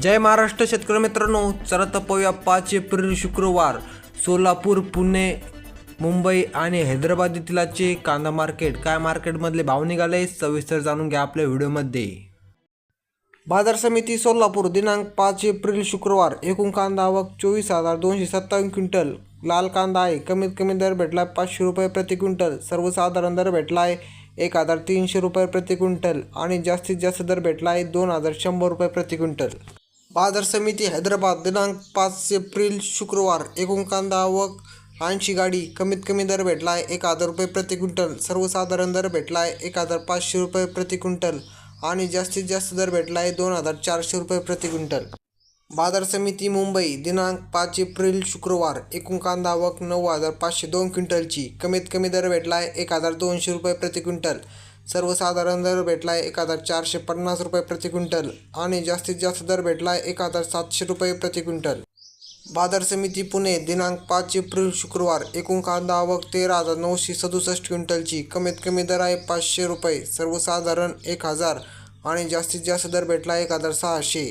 जय महाराष्ट्र शेतकरी मित्रांनो चला तर पाच एप्रिल शुक्रवार सोलापूर पुणे मुंबई आणि हैदराबाद येथील कांदा मार्केट. काय मार्केटमधले भाव निघाले सविस्तर जाणून घ्या आपल्या व्हिडिओमध्ये. बाजार समिती सोलापूर दिनांक पाच एप्रिल शुक्रवार. एकूण कांदा आवक चोवीस हजार दोनशे सत्तावन्न क्विंटल. लाल कांदा आहे कमीत कमी दर भेटला पाचशे रुपये प्रति क्विंटल. सर्वसाधारण दर भेटला आहे एक हजार तीनशे रुपये प्रति क्विंटल आणि जास्तीत जास्त दर भेटला आहे दोन हजार शंभर रुपये प्रति क्विंटल. बाजार समिती हैदराबाद दिनांक पाच एप्रिल शुक्रवार एकूण कांदा आवक ऐंशी गाडी कमीत कमी दर भेटला आहे एक हजार रुपये प्रति क्विंटल सर्वसाधारण दर भेटला आहे एक हजार पाचशे रुपये प्रति क्विंटल आणि जास्तीत जास्त दर भेटला आहे दोन हजार चारशे रुपये प्रति क्विंटल. बाजार समिती मुंबई दिनांक पाच एप्रिल शुक्रवार एकूण कांदा आवक नऊ हजार पाचशे दोन क्विंटलची कमीत कमी दर भेटला आहे एक हजार दोनशे रुपये प्रति क्विंटल सर्वसाधारण दर भेटला आहे एक हजार चारशे पन्नास रुपये प्रति क्विंटल आणि जास्तीत जास्त दर भेटला आहे एक हजार सातशे रुपये प्रति क्विंटल. बाजार समिती पुणे दिनांक पाच एप्रिल शुक्रवार एकूण कांदा आवक तेरा हजार नऊशे सदुसष्ट क्विंटलची. कमीत कमी दर आहे पाचशे रुपये सर्वसाधारण एक हजार आणि जास्तीत जास्त दर भेटला एक हजार सहाशे.